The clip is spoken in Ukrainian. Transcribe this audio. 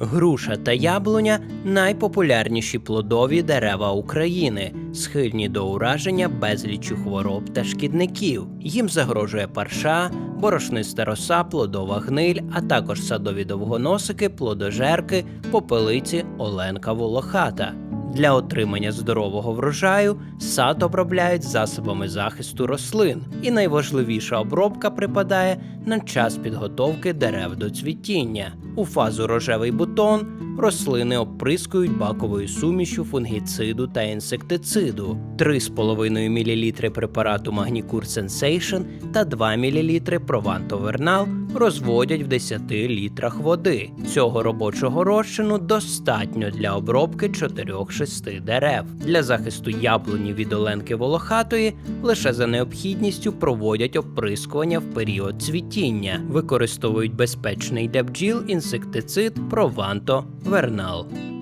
Груша та яблуня найпопулярніші плодові дерева України, схильні до ураження безлічу хвороб та шкідників. Їм загрожує парша, борошниста роса, плодова гниль, а також садові довгоносики, плодожерки, попелиці, оленка волохата. Для отримання здорового врожаю сад обробляють засобами захисту рослин, і найважливіша обробка припадає на час підготовки дерев до цвітіння. У фазу рожевий бутон рослини оприскують баковою сумішю фунгіциду та інсектициду, 3,5 мл препарату Magnicure Sensation та 2 мл Vernal розводять в 10 літрах води. Цього робочого розчину достатньо для обробки 4-6 дерев. Для захисту яблуні від оленки волохатої лише за необхідністю проводять оприскування в період цвітіння, використовують безпечний для бджіл інсектицид Provanto Vernal.